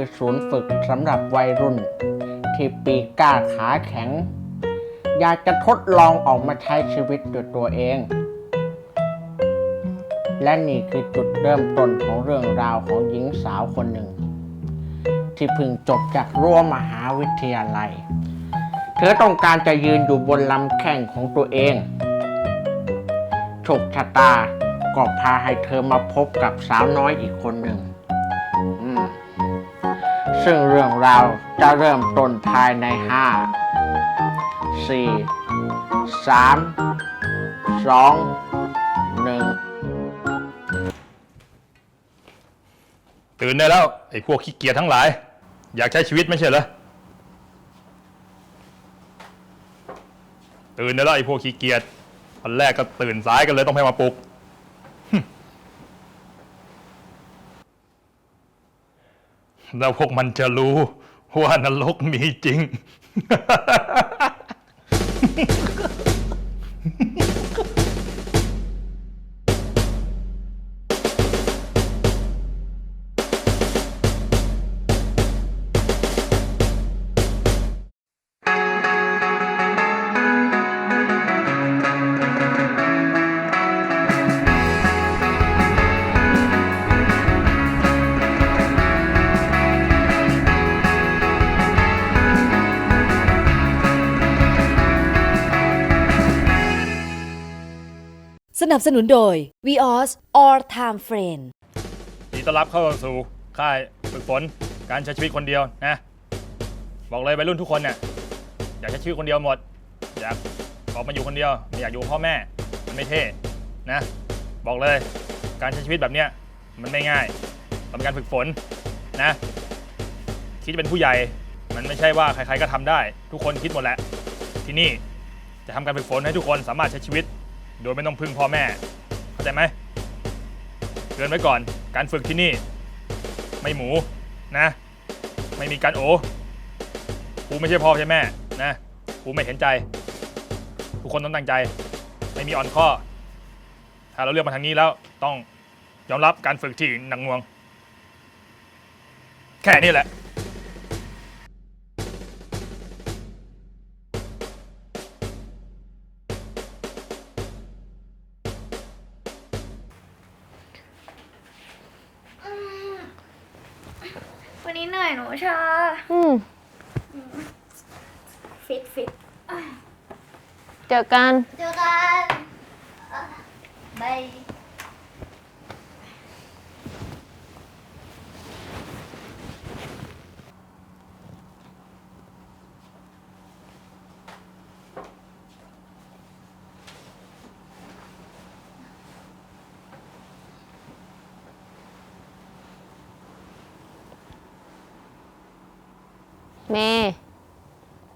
คือศูนย์ฝึกสำหรับวัยรุ่น ที่ปีกล้าขาแข็ง อยากจะทดลองออกมาใช้ชีวิตด้วยตัวเอง และนี่คือจุดเริ่มต้นของเรื่องราวของหญิงสาวคนหนึ่ง ที่เพิ่งจบจากรั้วมหาวิทยาลัย เธอต้องการจะยืนอยู่บนลำแข้งของตัวเองโชคชะตาก็พาให้เธอมาพบกับสาวน้อยอีกคนหนึ่ง ซึ่งเรื่องราวจะเริ่มต้นภายในห้าสี่สามสองหนึ่งตื่นได้แล้ว ไอ้พวกขี้เกียจทั้งหลาย อยากใช้ชีวิตไม่ใช่เหรอตื่นได้แล้วไอ้พวกขี้เกียจตอนแรกก็ตื่นสายกันเลยต้องให้มาปลุก แล้วพวกมันจะรู้ว่านรกมีจริง บสนุนโดย Vios All Time Friend ยินดีต้อนรับเข้าสู่ค่ายฝึกฝนการใช้ชีวิตคนเดียวนะ บอกเลยวัยรุ่นทุกคนเนี่ยอยากใช้ชีวิตคนเดียวหมด อยากออกมาอยู่คนเดียวไม่อยากอยู่กับพ่อแม่ มันไม่เท่นะ บอกเลยการใช้ชีวิตแบบเนี้ยมันไม่ง่ายต้องการฝึกฝนนะ ที่จะเป็นผู้ใหญ่มันไม่ใช่ว่าใครๆก็ทำได้ ทุกคนคิดหมดแหละ ที่นี่จะทำการฝึกฝนให้ทุกคนสามารถใช้ชีวิต โดยไม่ต้องพึ่งพ่อแม่ เข้าใจไหมเตือนไว้ก่อน การฝึกที่นี่ ไม่หมูนะ ไม่มีการโอครูไม่ใช่พ่อใช่แม่นะครูไม่เห็นใจ ทุกคนต้องตั้งใจ ไม่มีอ่อนข้อ ถ้าเราเลือกมาทางนี้แล้วต้องยอมรับการฝึกที่หนักหน่วง แค่นี้แหละ อยหนูชาอืมฟิตฟิตเจอกัน เจอกันบาย เมย์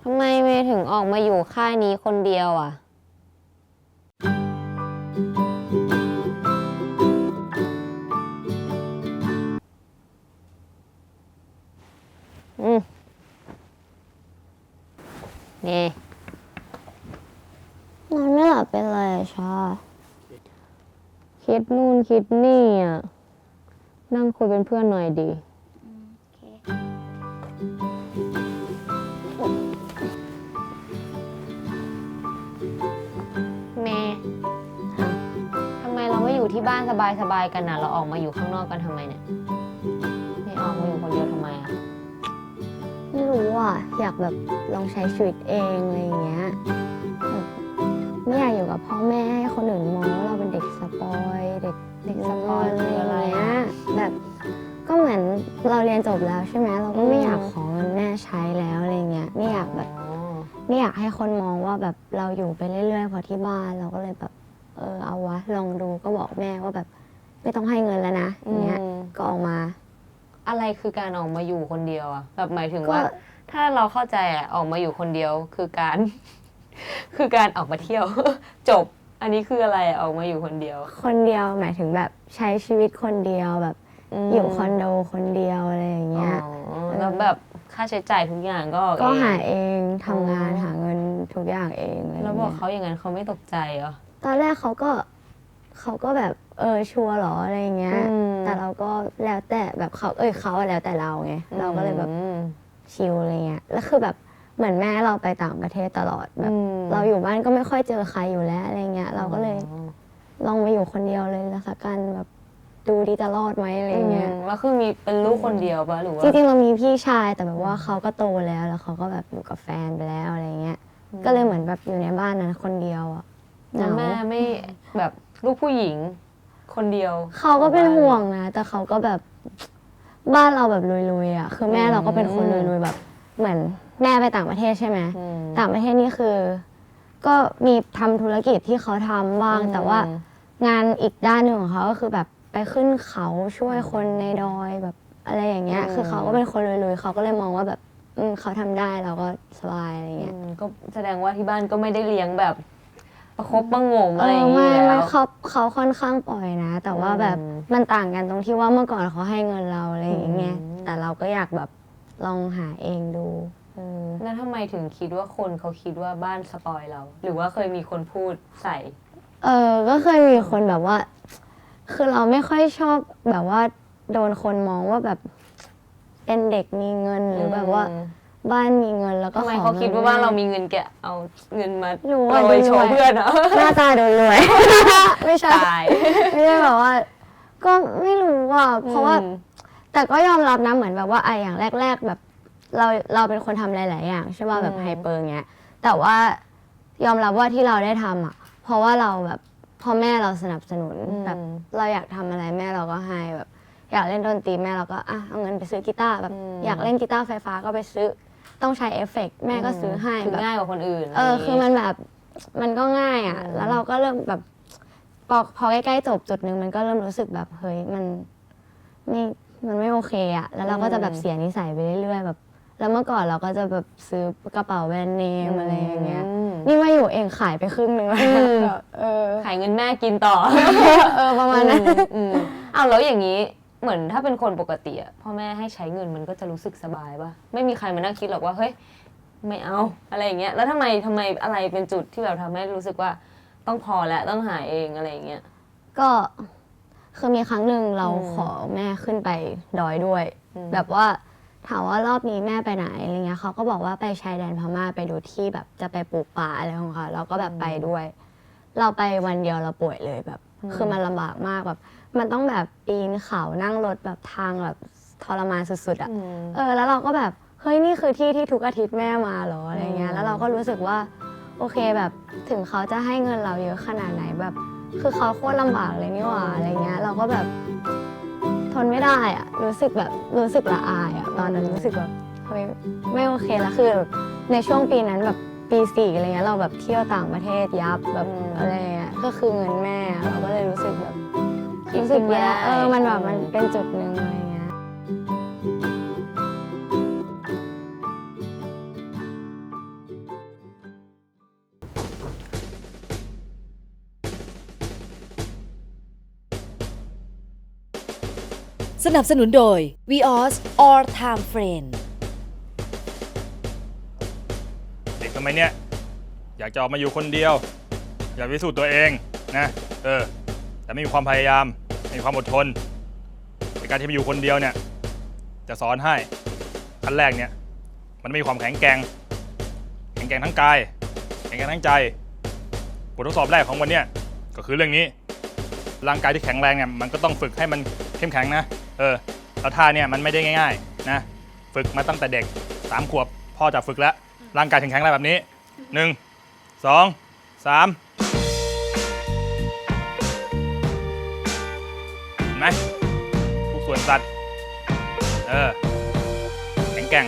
ทำไมเมย์ถึงออกมาอยู่ ค่ายนี้คนเดียวอะ อืมเมย์นอนไม่หลับเป็นไรอะชา คิดนู่นคิดนี่อะ นั่งคุยเป็นเพื่อนหน่อยดี ที่บ้านสบายๆกันนะเราออกมาอยู่ข้างนอกกันทำไมเนี่ยไม่ออกมาอยู่คนเดียวทำไมอะไม่รู้อะอยากแบบลองใช้ชีวิตเองอะไรอย่างเงี้ยแบบไม่อยากอยู่กับพ่อแม่ให้คนอื่นมองว่าเราเป็นเด็กสปอยเด็กเด็กสปอยอืมคืออะไรเงี้ยแบบก็เหมือนเราเรียนจบแล้วใช่ไหมเราก็ไม่อยากขอเงินแม่ใช้แล้วอะไรเงี้ยไม่อยากแบบอ๋อไม่อยากให้คนมองว่าแบบเราอยู่ไปเรื่อยๆเพอที่บ้านเราก็เลยแบบ เออเอาวะลองดูก็บอกแม่ว่าแบบ ไม่ต้องให้เงินแล้วนะอย่างเงี้ยอืม ก็ออกมา อะไรคือการออกมาอยู่คนเดียวอะแบบหมายถึงก็ว่าถ้าเราเข้าใจอะออกมาอยู่คนเดียวคือการ คือการออกมาเที่ยว จบ อันนี้คืออะไรอะออกมาอยู่คนเดียวคนเดียวหมายถึงแบบใช้ชีวิตคนเดียวแบบมอยู่คอนโดคนเดียวอะไรอย่างเงี้ย อ๋อแล้วแบบค่าใช้จ่ายทุกอย่างก็ออก็เองหาเองทำงานอ๋อหาเงินทุกอย่างเองอะไรอย่างแล้วบเงี้อกยเขาอย่างนั้นเขาไม่ตกใจเหรอ ตอนแรกเขาก็เขาก็แบบเออชัวร์เหรออะไรอย่างเงี้ย อืม แต่เราก็แล้วแต่แบบเขาเอ้ยเขาอะแล้วแต่เราไงเราก็เลยแบบอืมชิลอะไรเงี้ยแล้วคือแบบเหมือนแม่เราไปต่างประเทศตลอดแบบอืมเราอยู่บ้านก็ไม่ค่อยเจอใครอยู่แล้วอะไรเงี้ยเราก็เลยลองมาอยู่คนเดียวเลยแล้วสักกันแบบดูดีจะรอดไหมอะไรเงี้ย อืมแล้วคือมีเป็นลูกคนเดียวปะหรือว่าจริงๆเรามีพี่ชายแต่แบบว่าเขาก็โตแล้วแล้วเขาก็แบบอยู่กับแฟนไปแล้วอะไรเงี้ย ก็เลยเหมือนแบบอยู่ในบ้านนั้นคนเดียวอะ เหแล้วงาแม่ไม่แบบลูกผู้หญิงคนเดียว เขาก็เป็นห่วงนะ แต่เขาก็แบบบ้านเราแบบลุยๆอะคือแม่เราก็เป็นคนลุยๆแบบ เหมือนแม่ไปต่างประเทศใช่ไหมอืม ต่างประเทศนี่คือ ก็มีทำธุรกิจที่เขาทำบ้างอืมแต่ว่างานอีกด้านหนึ่งของเขาก็คือแบบไปขึ้นเขาช่วยคนในดอยแบบอะไรอย่างเงี้ยคือเขาก็เป็นคนลุยๆเขาก็เลยมองว่าแบบ อืมเขาทำได้เราก็สบายอะไรเงี้ยอืมก็แสดงว่าที่บ้านก็ไม่ได้เลี้ยงแบบ ประคบประหงมเออะไรออย่างไม่นี้แล้ไม่วเขาเขาค่อนข้างปล่อยนะ แต่ว่าแบบอืม มันต่างกันตรงที่ว่าเมื่อก่อนเขาให้เงินเราอะไรอย่างเงี้ยอืมแต่เราก็อยากแบบลองหาเองดูเออแล้วทำไมถึงคิดว่าคนเขาคิดว่าบ้านสปอยเรา หรือว่าเคยมีคนพูดใส่ เออก็เคยมีคนแบบว่า คือเราไม่ค่อยชอบแบบว่า โดนคนมองว่าแบบเป็นเด็กมีเงินหรือแบบว่า บ้านมีเงินแล้วก็ทำไมขอเขาคิดว่างินบ้านเราแมีเงินแกะเอาเงินมารู้โปว่ารยดูโชรวยว์เพื่อนเหรอหน้าตาดูรวย ไม่ใช่ตาย ไม่ใช่แบบว่า ก็ไม่รู้ว่าเพราะว่าอืมแต่ก็ยอมรับนะเหมือนแบบว่าไอะอย่างแรก ๆ แบบ เราเราเป็นคนทำหลาย ๆ อย่างใช่ป่ะแบบอืม ไฮเปอร์เงี้ย แต่ว่ายอมรับว่าที่เราได้ทำอะ เพราะว่าเราแบบพ่อแม่เราสนับสนุนแบบ เราอยากทำอะไรแม่เราก็ให้แบบ อยากเล่นดนตรีแม่เราก็อะเอาเงินไปซื้อกีตาร์แบบอยากเล่นกีตาร์ไฟฟ้าก็ไปซื้อ ต้องใช้เอฟเฟกต์แม่ก็ซื้อให้คือแบบง่ายกว่าคนอื่นเออะไรคือย่างมันแบบมันก็ง่ายอะอืมแล้วเราก็เริ่มแบบพอพอใกล้ๆจบจุดหนึ่งมันก็เริ่มรู้สึกแบบเฮ้ยมันไม่มันไม่โอเคอะ แล้วเราก็จะแบบเสียนิสัยไปเรื่อยๆแบบ แล้วเมื่อก่อนเราก็จะแบบซื้อกระเป๋าแบรนด์เนมอะไรอย่างเงี้ยมนี่มาอยู่เองขายไปครึ่งหนึ่งแล้วอืมแบบเออขายเงินแม่กินต่อ เออประมาณนั้นอืมอืมอ้าวแล้วอย่างนี้ เหมือนถ้าเป็นคนปกติอะพ่อแม่ให้ใช้เงินมันก็จะรู้สึกสบายปะไม่มีใครมานั่งคิดหรอกว่าเฮ้ยไม่เอาอะไรอย่างเงี้ยแล้วทำไมทำไมอะไรเป็นจุดที่แบบทำให้รู้สึกว่าต้องพอแล้วต้องหาเองอะไรอย่างเงี้ย ก็คือมีครั้งหนึ่งเราอืมขอแม่ขึ้นไปดอยด้วย อืม แบบว่าถามว่ารอบนี้แม่ไปไหนอะไรเงี้ยเขาก็บอกว่าไปชายแดนพม่าไปดูที่แบบจะไปปลูกป่าอะไรของเขาเราก็แบบไปด้วย เราไปวันเดียวเราป่วยเลยแบบ คือมันลำบากมากแบบ มันต้องแบบปีนเขานั่งรถแบบทางแบบทรมานสุดๆอะอืมเออแล้วเราก็แบบเฮ้ยนี่คือที่ที่ทุกอาทิตย์แม่มาเหรออะไรเงี้อืยมแล้วเราก็รู้สึกว่าโอเคแบบถึงเขาจะให้เงินเราเยอะขนาดไหนแบบ คือเขาโคตรลำบากเลยนี่หว่าอะไรเงี้ยเราก็แบบทนไม่ได้อะรู้สึกแบบรู้สึกละอายอะตอนนั้นรู้สึกแบบเฮ้ยไม่โอเคแล้วคือแบบในช่วงปีนั้นแบบปีสี่อะไรเงี้ยเราแบบเที่ยวต่างประเทศยับแบบอืมอะไรเงี้ยก็คือเงินแม่เราก็เลยรู้สึกแบบคิด รู้สึกขึ้นมาแย่ได้เออมันแบบมันอืมเป็นจุดหนึ่งอะไรเงี้ยสนับสนุนโดย Vios All Time Friend เด็กสมัยเนี้ยอยากจะออกมาอยู่คนเดียว อยากพิสูจน์ตัวเองนะ เออ แต่ไม่มีความพยายามไมีความอดทนในการที่มาอยู่คนเดียวเนี่ย จะสอนให้ขั้นแรกเนี่ย มันมีความแข็งแกร่งแข็งแกร่งทั้งกาย แข็งแกร่งทั้งใจบททดสอบแรกของวันเนี้ยก็คือเรื่องนี้ร่างกายที่แข็งแรงเนี่ยมันก็ต้องฝึกให้มันเข้มแข็งนะเออแล้วท่าเนี่ยมันไม่ได้ง่าย ๆ นะ ฝึกมาตั้งแต่เด็กสามขวบพ่อจะฝึกแล้วร่างกายแข็งๆอะไรแบบนี้หนึ่งสองสาม สัตว์ เออ แข็งแกร่ง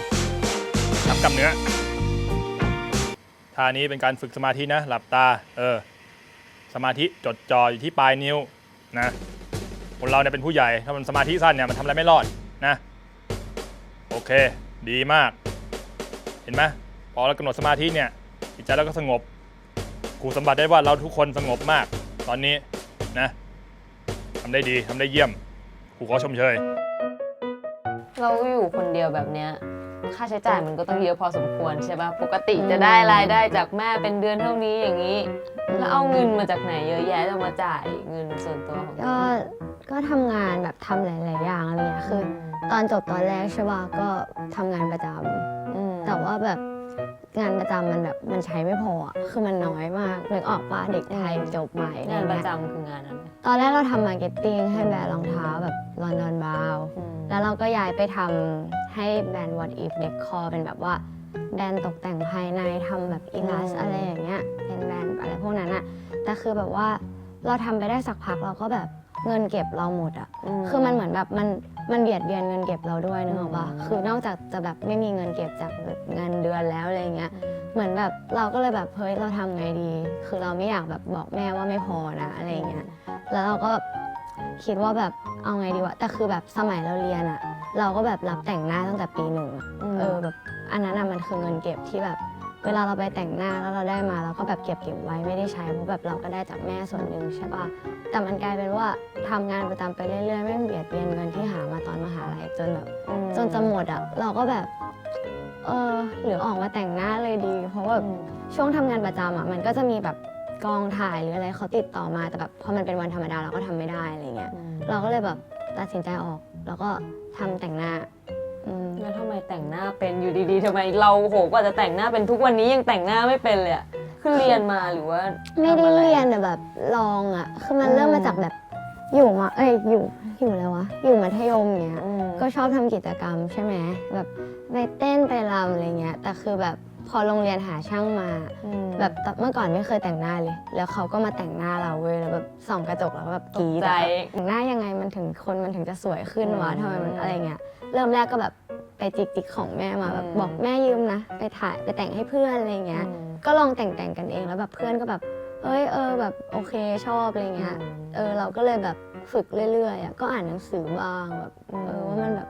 ทำกล้ามเนื้อท่านี้เป็นการฝึกสมาธินะ หลับตา เออ สมาธิจดจ่ออยู่ที่ปลายนิ้วนะ คนเราเนี่ยเป็นผู้ใหญ่ ถ้ามันสมาธิสั้นเนี่ยมันทำอะไรไม่รอดนะ โอเค ดีมาก เห็นไหมพอเรากำหนดสมาธิเนี่ยจิตใจเราก็สงบครูสัมผัสได้ว่าเราทุกคนสงบมาก ตอนนี้นะทำได้ดีทำได้เยี่ยม ครูขอชมเชย เราอยู่คนเดียวแบบเนี้ยค่าใช้จ่ายมันก็ต้องเยอะพอสมควรใช่ปะปกติจะได้รายได้จากแม่เป็นเดือนเท่านี้อย่างนี้ แล้วเอาเงินมาจากไหนเยอะแยะจะมาจ่ายเงินส่วนตัวของก็ก็ทำงานแบบทำหลาย ๆ อย่างอะไรเงี้ยคือ ตอนจบตอนแรกใช่ป่ะก็ทำงานประจำอืมแต่ว่าแบบ งานประจำมันแบบมันใช้ไม่พออะคือมันน้อยมากนึกออกปะเด็กไทยจบใหม่อะไรงานประเงี้ยจำคืองานอะไรตอนแรกเราทำมาร์เก็ตติ้งให้แบรนด์รองเท้าแบบลอนดอนบาว อืมแล้วเราก็ย้ายไปทำให้แบรนด์ What If Decor เป็นแบบว่าแบรนด์ตกแต่งภายในทำแบบอิลลัสอะไรอย่างเงี้ยเป็นแบรนด์อะไรพวกนั้นอะแต่คือแบบว่าเราทำไปได้สักพักเราก็แบบ เงินเก็บเราหมดอะคือมันเหมือนแบบมันมันเบียดเบียนเงินเก็บเราด้วยนึกออกปะอืมคือนอกจากจะแบบไม่มีเงินเก็บจากเงินเดือนแล้วอะไรเงี้ย เหมือนแบบเราก็เลยแบบเฮ้ยเราทำไงดี คือเราไม่อยากแบบบอกแม่ว่าไม่พอนะอะไรเงี้ย แล้วเราก็แบบคิดว่าแบบเอาไงดีวะ แต่คือแบบสมัยเราเรียนอะเราก็แบบรับแต่งหน้าตั้งแต่ปีหนึ่งอะเออแบบอันนั้นอะมันคือเงินเก็บที่แบบ เวลาเราไปแต่งหน้าแล้วเราได้มาเราก็แบบเก็บเก็บไว้ไม่ได้ใช้เพราะแบบเราก็ได้จากแม่ส่วนหนึ่งใช่ปะแต่มันกลายเป็นว่าทำงานประจำไปเรื่อยๆไม่งเบียดเบียนเงินที่หามาตอนมหาลัยจนแบบอืมจนจะหมดอะเราก็แบบเออหรือออกมาแต่งหน้าเลยดี เพราะว่าอืมช่วงทำงานประจำอะมันก็จะมีแบบกองถ่ายหรืออะไรเขาติดต่อมาแต่แบบพอมันเป็นวันธรรมดาเราก็ทำไม่ได้อะไรเงี้ยอืมเราก็เลยแบบตัดสินใจออก แล้วก็ทำแต่งหน้าอืม แล้วทำไมแต่งหน้าเป็นอยู่ดีๆทำไมเราโหกว่าจะแต่งหน้าเป็นทุกวันนี้ยังแต่งหน้าไม่เป็นเลยอะคือเรียนมาหรือว่าไม่ได้ทำอะเรียนแต่แบบลองอะ คือมันอืมเริ่มมาจากแบบอยู่มาเอ้ยอยู่อยู่แล้ววะ อยู่มัธยมเนี้ย อืมก็ชอบทำกิจกรรมใช่ไหมแบบไปเต้นไปรำอะไรเงี้ย แต่คือแบบพอโรงเรียนหาช่างมา อืมแบบเมื่อก่อนไม่เคยแต่งหน้าเลย แล้วเขาก็มาแต่งหน้าเราเว้ยแล้วแบบส่องกระจกแล้วก็แบบกรี๊ดตกใจ อะแต่งหน้ายังไงมันถึงคนมันถึงจะสวยขึ้นวะอืม ทำไมมันอะไรเงี้ย เริ่มแรกก็แบบไปจิกจิกๆของแม่มาแบบอืมบอกแม่ยืมนะ ไปถ่ายไปแต่งให้เพื่อนอะไรเงี้ยอืมก็ลองแต่งแต่งๆกันเองแล้วแบบเพื่อนก็แบบเอ้ยเออแบบโอเคชอบอะไรเงี้ยเออเราก็เลยแบบฝึกเรื่อยๆอะก็อ่านหนังสือบ้างแบบเออว่ามันแบบ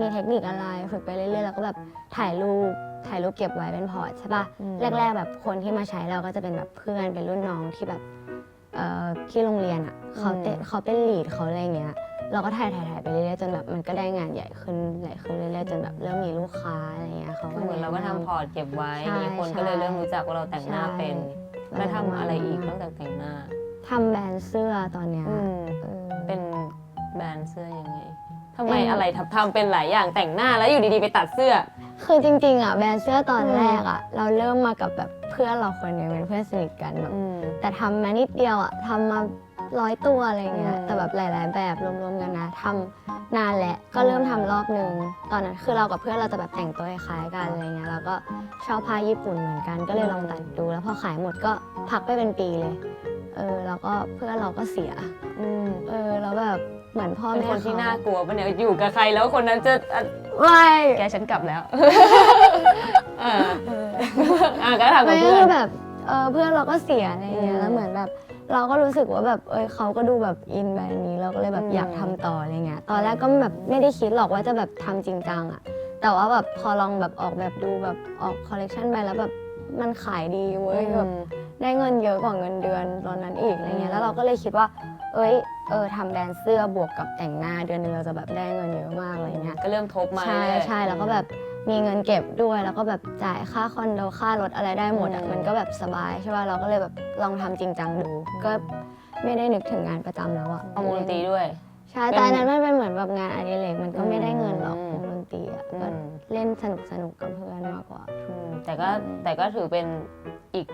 มีเทคนิคอะไรฝึกไปเรื่อยๆแล้วก็แบบถ่ายรูปถ่ายรูปเก็บไว้เป็นพอร์ตใช่ปะอืมแรก ๆ แบบคนที่มาใช้เราก็จะเป็นแบบเพื่อนเป็นรุ่นน้องที่แบบเอ่อที่โรงเรียนอะเขาเตะเขาเป็นลีดเขาอะไรเงี้ย เราก็ถ่ายถ่ายถ่ายไปเรื่อยๆจนแบบมันก็ได้งานใหญ่ขึ้นใหญ่ขึ้นเรื่อยๆจนแบบเริ่มมีลูกค้าอะไรเงี้ยเขาเหมือนเราก็แะนำทำพอร์ตเก็บไว้ใช่มีคนก็เลยเริ่มรู้จักว่าเราแต่งหน้าเป็นใช่แล้วทำอะไรอีกนอกจากแต่งหน้าทำแบรนด์เสื้อตอนเนี้ยอืมเออ เป็นแบรนด์เสื้อยังไงทำไมเป็นอะไรทำทำเป็นหลายอย่างแต่งหน้าแล้วอยู่ดีๆไปตัดเสื้อ คือจริงๆอะแบรนด์เสื้อตอนอืม แรกอะ เราเริ่มมากับแบบเพื่อนเราคนหนึงเป็นเพื่อนสนิทกันแบบ อืม แต่ทำมานิดเดียวอะทำมา ร้อยตัวอะไรเงี้ยอืมแต่แบบหลาย ๆ แบบรวม ๆ กันนะทำนานแหละ ก็เริ่มทำรอบหนึ่งตอนนั้นคือเรากับเพื่อนเราจะแบบแต่งตัวคล้ายๆกันอะไรเงี้ย แล้วก็ชอบผ้าญี่ปุ่นเหมือนกัน ก็เลยลองตัดดู แล้วพอขายหมดก็พักไปเป็นปีเลย เออ แล้วก็เพื่อนเราก็เสีย อืมเออ แล้วแบบเหมือนพ่อเป็นแม่คนที่เขน่ากลัวปะเนี่ยอยู่กับใครแล้วคนนั้นจะอะไม่ แกฉันกลับแล้วเอออะก็ทำกับไม่เพื่อคืนอแบบเออเพื่อนเราก็เสียอะไรเงี้อืยมแล้วเหมือนแบบ เราก็รู้สึกว่าแบบเอยเขาก็ดูแบบอินแบรนด์นี้เราก็เลยแบบอืมอยากทำต่ออะไรเงี้ยตอนแรกก็แบบไม่ได้คิดหรอกว่าจะแบบทำจริงจังอะแต่ว่าแบบพอลองแบบออกแบบดูแบบออกคอลเลกชันไปแล้วแบบมันขายดีเว้ยแบบได้เงินเยอะกว่าเงินเดือนตอนนั้นอีกอะไรเงี้ยแล้วเราก็เลยคิดว่า เอ้ยเออทำแบรนด์เสื้อบวกกับแต่งหน้าเดือนหนึงเราจะแบบได้เงินเยอะมากอะไรเงี้ย ก็เริ่มทบมาใช่เรื่อยๆ ใช่แล้วก็แบบ มีเงินเก็บด้วยแล้วก็แบบจ่ายค่าคอนโดค่ารถอะไรได้หมดอะอืมมันก็แบบสบายใช่ป่ะเราก็เลยแบบลองทำจริงจังดู ก็ไม่ได้นึกถึงงานประจำแล้วอะเอาวงดนตรีด้วย ใช่เป็นแต่อันนั้นมันเป็นเหมือนแบบงานอดิเรกมันก็ไม่ได้เงินหรอกอืม วงดนตรีอะอืมก็เล่นสนุกสนุกกับเพื่อนมากกว่า อืมแต่ก็แต่ก็ถือเป็นอีก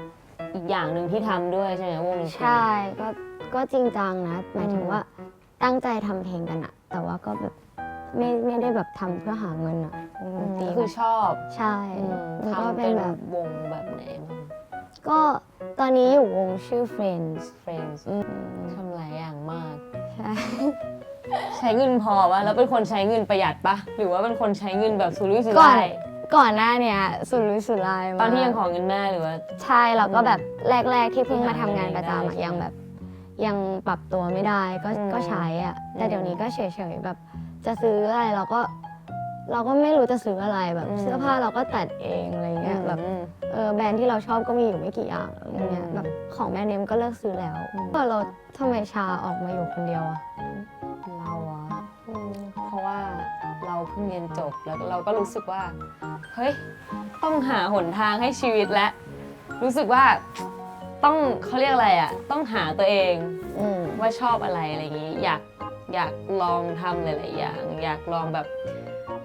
อีกอย่างหนึ่งที่ทำด้วยใช่ไหมวงดนตรี ใช่ก็ก็จริงจังนะหมายถึงอืมว่าตั้งใจทำเพลงกันอะแต่ว่าก็แบบ ไม่ไม่ได้แบบทำเพื่อหาเงินอะวงดอืนมตรีคือชอบใช่อืมแล้วก็ทำเป็เป็นนแบบวงแบบไหนบ้าง ก็ตอนนี้อยู่วงชื่อ Friends Friends อืมทำหลายอย่างมาก ใช่ ใช้เงินพอปะแล้วเป็นคนใช้เงินประหยัดปะหรือว่าเป็นคนใช้เงินแบบสุรุ่ยสุก่อน ร่ายก่อนหน้าเนี้ยสุรุ่ยสุร่ายมากตอนที่ยังขอเงินแม่หรือว่า ใช่แล้วก็แบบแรก ๆ ที่เพิ่งมาที่หาทำงานประจำเองได้อะใช่ไหมยังแบบยังปรับตัวไม่ได้ก็อืมก็ใช้อะแต่อืมเดี๋ยวนี้ก็เฉยๆแบบ จะซื้ออะไรเราก็ เราก็ไม่รู้จะซื้ออะไรแบบอืม เสื้อผ้าเราก็ตัดเองอะไรเงี้ยแบบอืม เออแบรนด์ที่เราชอบก็มีอยู่ไม่กี่อย่างอะไรเงี้ยอืม แบบของแบรนด์เนมก็เลิกซื้อแล้วอืมก็เราทำไมชาออกมาอยู่คนเดียวอะ เราอะอืมเพราะว่าเราเพิ่งเรียนจบแล้วเราก็รู้สึกว่า เฮ้ย ต้องหาหนทางให้ชีวิตและ รู้สึกว่าต้องเขาเรียกอะไรอะต้องหาตัวเองอืมว่าชอบอะไรอะไรอย่างนี้ อยาก อยากลองทำหลาย ๆ อย่าง อยากลองแบบ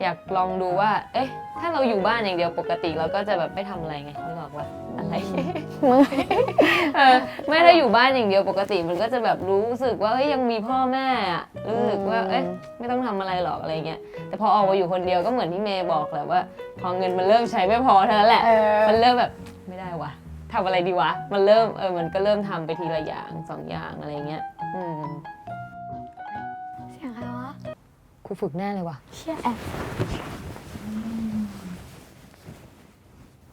อยากลองดูว่า เอ๊ะ ถ้าเราอยู่บ้านอย่างเดียวปกติเราก็จะแบบไม่ทำอะไรไงนึกออกว่าอะไรมึงเออไม่ถ้าอยู่บ้านอย่างเดียวปกติมันก็จะแบบรู้สึกว่าเฮ้ยยังมีพ่อแม่อะรู้สึกว่าอืมเอ๊ะไม่ต้องทำอะไรหรอกอะไรเงี้ยแต่พอออกมาอยู่คนเดียวก็เหมือนที่เมย์บอกแหละว่า พอเงินมันเริ่มใช้ไม่พอเท่านั้นแหละ เออ มันเริ่มแบบไม่ได้วะทำอะไรดีวะ มันเริ่มเออมันก็เริ่มทำไปทีละอย่างสองอย่างอะไรเงี้ยอืม ครูฝึกแน่เลยว่ะ เชี่ยแอบ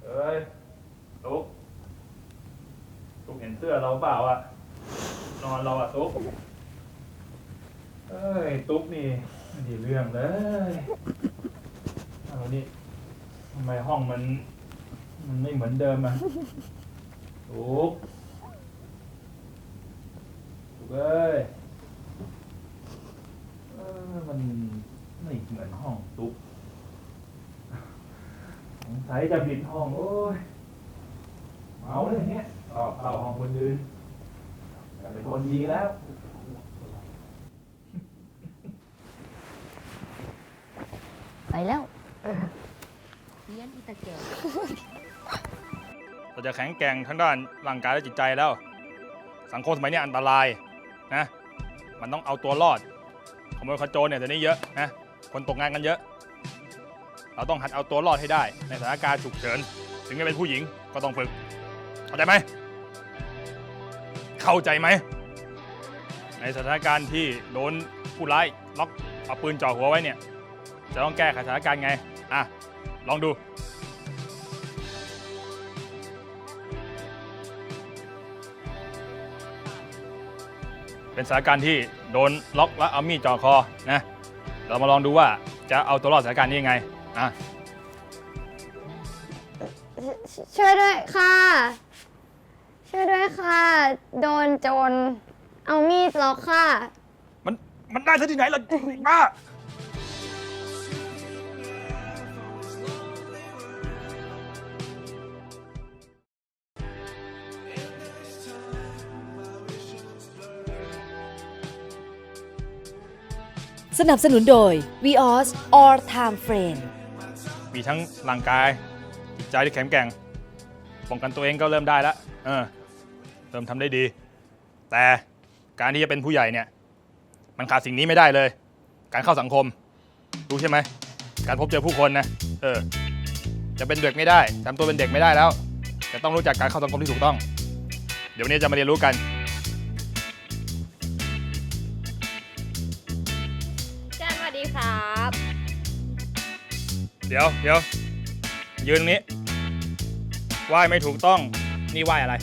เอ้ยตุ๊กตุ๊กเห็นเสื้อเราเปล่าอะนอนเราอะตุ๊กเอ้ย ตุ๊กนี่ไม่ได้เรื่องเลยเอานี่ทำไมห้องมัน มันไม่เหมือนเดิมอะตุ๊กตุ๊กเอ้ยเออมันไม่เหมือนห้องตุ๊ก สงสัยจะผิดห้อง โอ้ยเมาเลยเนี่ยออกเข้าห้องคนอื่นแต่เป็นคนดีแล้ว ไปแล้วเราจะแข็งแกร่งทั้งด้านร่างกายและจิตใจแล้ว สังคมสมัยนี้อันตรายนะ มันต้องเอาตัวรอดขโมยขโจรเนี่ยเดี๋ยวนี้เยอะนะ คนตกงานกันเยอะ เราต้องหัดเอาตัวรอดให้ได้ ในสถานการณ์ฉุกเฉิน ถึงจะเป็นผู้หญิงก็ต้องฝึก เข้าใจไหม เข้าใจไหม ในสถานการณ์ที่โดนผู้ร้ายล็อกเอาปืนจ่อหัวไว้เนี่ย จะต้องแก้ไขสถานการณ์ไง อะ ลองดู เป็นสถานการณ์ที่โดนล็อกและเอามีดจ่อคอนะ เรามาลองดูว่าจะเอาตัวรอดสถานการณ์นี้ยังไง อะ ช่วยด้วยค่ะ ช่วยด้วยค่ะ โดนโจรเอามีดล็อกค่ะ มัน มันได้ซะที่ไหนล่ะ บ้า สนับสนุนโดย Vios All Time Friend มีทั้งร่างกายจิตใจที่แข็งแกร่งป้องกันตัวเองก็เริ่มได้แล้วเออเริ่มทำได้ดี แต่การที่จะเป็นผู้ใหญ่เนี่ย มันขาดสิ่งนี้ไม่ได้เลย การเข้าสังคม รู้ใช่ไหม การพบเจอผู้คนนะ เออ จะเป็นเด็กไม่ได้ทำตัวเป็นเด็กไม่ได้แล้ว จะต้องรู้จักการเข้าสังคมที่ถูกต้อง เดี๋ยววันนี้จะมาเรียนรู้กัน เดี๋ยวเดี๋ยวยืนตรงนี้ไหว้ไม่ถูกต้อง นี่ไหว้อะไร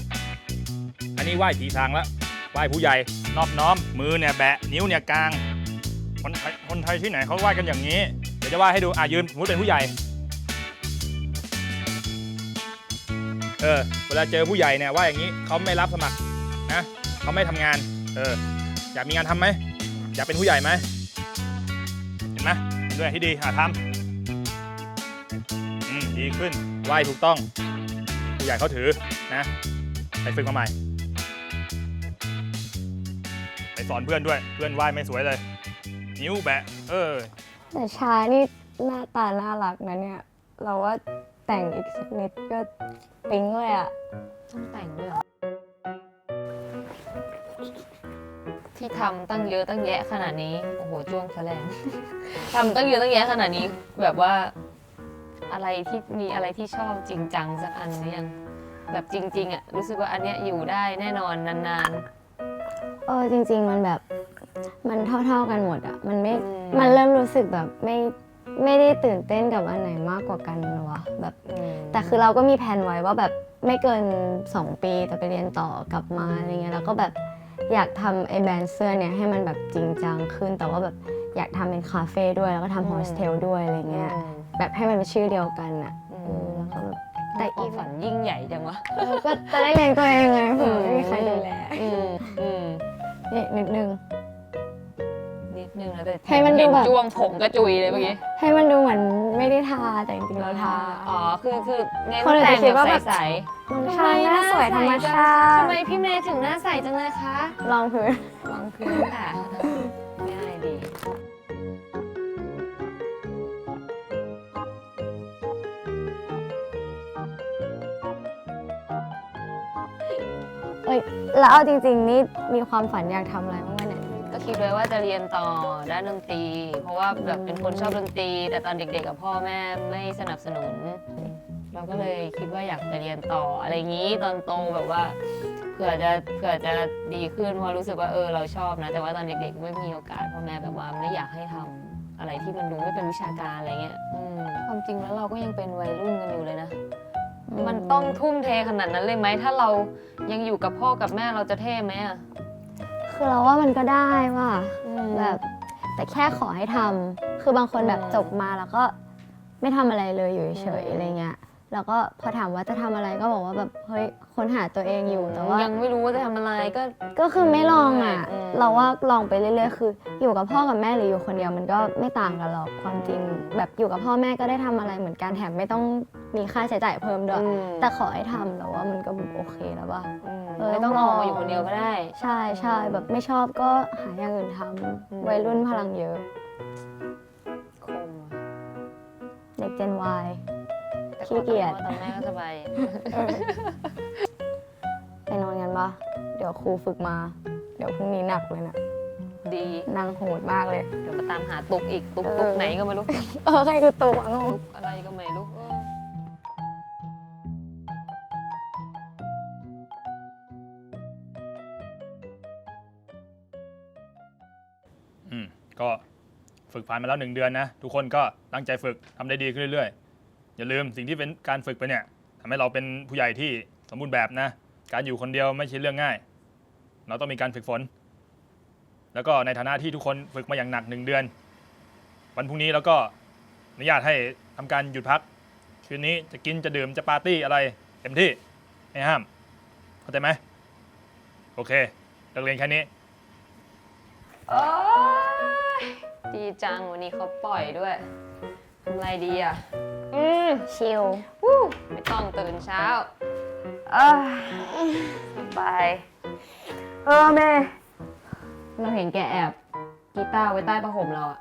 อันนี้ไหว้ผีสางล้วไหว้ผู้ใหญ่นอบน้อม มือเนี่ยแบะ นิ้วเนี่ยกลาง คนไทยคนไทยที่ไหนเขาไหว้กันอย่างนี้ เดี๋ยวจะไหว้ให้ดูอะยืนสมมติเป็นผู้ใหญ่ เออ เวลาเจอผู้ใหญ่เนี่ยไหว้อย่างนี้เขาไม่รับสมัครนะเขาไม่ทำงาน เออ อยากมีงานทำไหม อยากเป็นผู้ใหญ่ไหม เห็นไหมเป็นตัวยที่ดีหาทำ ดีขึ้นไหว้ถูกต้องผู้ใหญ่เขาถือนะไปฝึกมาใหม่ ไปสอนเพื่อนด้วย เพื่อนไหว้ไม่สวยเลย นิ้วแบะ เออ แต่ชานี่หน้าตาน่ารักนะเนี่ย เราว่าแต่งอีกสักนิดก็ปิ๊งเลยอะต้องแต่งด้วยเหรอที่ทำตั้งเยอะตั้งแยะขนาดนี้ โอ้โหจ้วงแฉลง ทำตั้งเยอะตั้งแยะขนาดนี้ แบบว่า อะไรที่มีอะไรที่ชอบจริงจังสักอันหรือยังแบบจริง ๆอะรู้สึกว่าอันเนี้ยอยู่ได้แน่นอนนานเออจริง ๆ มันแบบมันเท่า ๆกันหมดอะมันไม่อืมมันเริ่มรู้สึกแบบไม่ไม่ได้ตื่นเต้นกับอันไหนมากกว่ากันหรอวะแบบ ๆอืมแต่คือเราก็มีแผนไว้ว่าแบบไม่เกิน 2 ปีจะไปเรียนต่อกลับมาอะไรเงี้ยแล้วก็แบบอยากทำไอแบรนด์เสื้อเนี่ยให้มันแบบจริงจังขึ้น แต่ว่าแบบอยากทำเป็นคาเฟ่ด้วยแล้วก็ทำโฮสเทลด้วยอะไรเงี้ย แบบให้มันเป็นชื่อเดียวกันอะอืเอมอแล้วก็แบบแต่แต่อีอีฝันยิ่งใหญ่จังวะเออก็จะได้เลี้ยงตัวเองไงเผื่อไม่มีใครดูแลอืมอืมนี่นิดนึง นิดนึงนะแต่ให้มันดูเห็แบบจ้วงผมกระจุยเลยเมื่อกี้ให้มันดูเหมือนไม่ได้ทาแต่จริงๆเราทา อ๋อคือคือเน้นคนอื่นแต่จะงคิดแบบว่าแบบใสน้องๆชายหน้าสวยธรรมชาติทำไมพี่เมย์ถึงหน้าใสจังเลยคะ ลองพื้นวางพื้นค่ะง่ายดี เอ้ยแล้วเอาจริงๆนี่มีความฝันอยากทำอะไรบ้างไหมเนี่ยก็คิดไว้ว่าจะเรียนต่อด้านดนตรี เพราะว่าแบบเป็นคนชอบดนตรี แต่ตอนเด็กๆกับพ่อแม่ไม่สนับสนุน เราก็เลยคิดว่าอยากจะเรียนต่ออะไรอย่างนี้ตอนโตแบบว่าเผื่อจะเผื่อจะดีขึ้นเพราะรู้สึกว่าเออเราชอบนะ แต่ว่าตอนเด็กๆไม่มีโอกาสพ่อแม่แบบว่าไม่อยากให้ทำอะไรที่มันดูไม่เป็นวิชาการอะไรเงี้ยอืมความจริงแล้วเราก็ยังเป็นวัยรุ่นกันอยู่เลยนะ มันต้องทุ่มเทขนาดนั้นเลยไหม ถ้าเรายังอยู่กับพ่อกับแม่เราจะเท่ไหมอะคือเราว่ามันก็ได้ว่าอืม แบบ แต่แค่ขอให้ทำคือบางคนแบบอืมจบมาแล้วก็ไม่ทำอะไรเลยอยู่เฉยอืมๆอะไรเงี้ย แล้วก็พอถามว่าจะทำอะไรก็บอกว่าแบบเฮ้ยค้นหาตัวเองอยู่แต่ว่า ยังไม่รู้ว่าจะทำอะไรก็ ก็คือไม่ลองอะ อืม เราว่าลองไปเรื่อยๆ คือ อยู่กับพ่อกับแม่หรืออยู่คนเดียวมันก็ไม่ต่างกันหรอกความจริง แบบอยู่กับพ่อแม่ก็ได้ทำอะไรเหมือนกันแถมไม่ต้องมีค่าใช้จ่ายเพิ่มด้วย อืมแต่ขอให้ทำแล้วว่ามันก็แบบโอเคแล้วว่า อืมเออ ไม่ต้องต้องอลองอกมาอยู่คนเดียวก็ได้ ใช่ใช่แบบไม่ชอบก็หาอย่างอื่นทอืมำวัยรุ่นพลังเยอะ คมอะเด็กเจน Y แต่ขี้เกียจ ตอนแม่ก็สบายไปนอนกันปะเดี๋ยวครูฝึกมา เดี๋ยวพรุ่งนี้หนักเลยนะดี นางโหดมากเลย เดี๋ยวมาตามหาตุกอีกตุกเออ ตุกไหนก็ไม่รู้เออใครคือตัวงงตุกอะไรก็ไม่รู้เอออืมก็ฝึกผ่านมาแล้วหนึ่งเดือนนะ ทุกคนก็ตั้งใจฝึกทำได้ดีขึ้นเรื่อยๆ อย่าลืมสิ่งที่เป็นการฝึกไปเนี่ยทำให้เราเป็นผู้ใหญ่ที่สมบูรณ์แบบนะ การอยู่คนเดียวไม่ใช่เรื่องง่าย เราต้องมีการฝึกฝน แล้วก็ในฐานะที่ทุกคนฝึกมาอย่างหนักหนึ่งเดือน วันพรุ่งนี้เราก็อนุญาตให้ทำการหยุดพัก คืนนี้จะกินจะดื่มจะปาร์ตี้อะไรเต็มที่ไม่ห้ามเข้าใจไหมโอเคเลิกเรียนแค่นี้โอ๊ยดีจังวันนี้เขาปล่อยด้วยทำไรดีอะ อืมชิลวู้ไม่ต้องตื่นเช้า เอ้ยสบาย เออแม่เราเห็นแกแอบกีตาร์ไว้ใต้ผ้าห่มเราอะ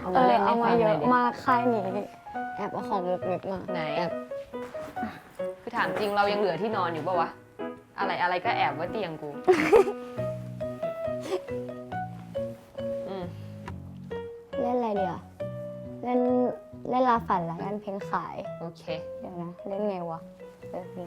เอาเอมาอเล่นให้เอาฟัมางหเยน่ออะยดิมากค่ายนี้แอบเอาของมุกมิกมาไหนแอบคือถามจริงเรายังเหลือที่นอนอยู่ปะวะ อะไรอะไรก็แอบไว้เตียงกู อืมเล่นอะไรเดียวเล่น เล่นลาฝันละกันเพลงขาย โอเค เดี๋ยวนะ เล่นไงวะเออนี่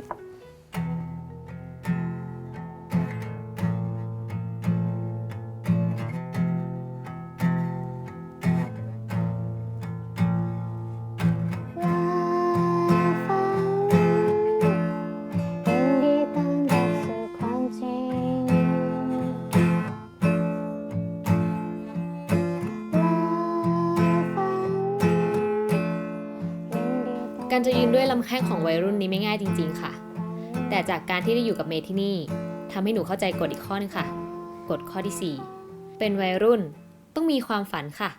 การจะยืนด้วยลำแข้งของวัยรุ่นนี้ไม่ง่ายจริง ๆ ค่ะ แต่จากการที่ได้อยู่กับเมย์ที่นี่ทำให้หนูเข้าใจกฎอีกข้อนึงค่ะ กฎข้อที่ 4 เป็นวัยรุ่นต้องมีความฝันค่ะ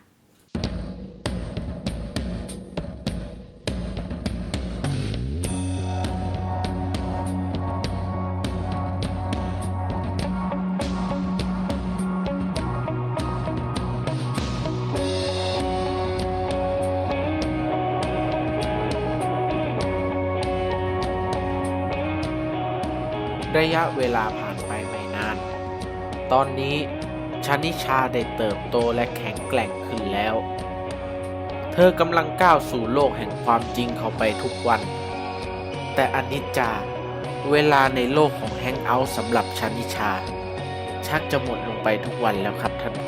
ระยะเวลาผ่านไปไม่นาน ตอนนี้ชานิชาได้เติบโตและแข็งแกร่งขึ้นแล้ว เธอกำลังก้าวสู่โลกแห่งความจริงเข้าไปทุกวัน แต่อนิจจา เวลาในโลกของแฮงเอาท์สำหรับชานิชา ชักจะหมดลงไปทุกวันแล้วครับท่านผ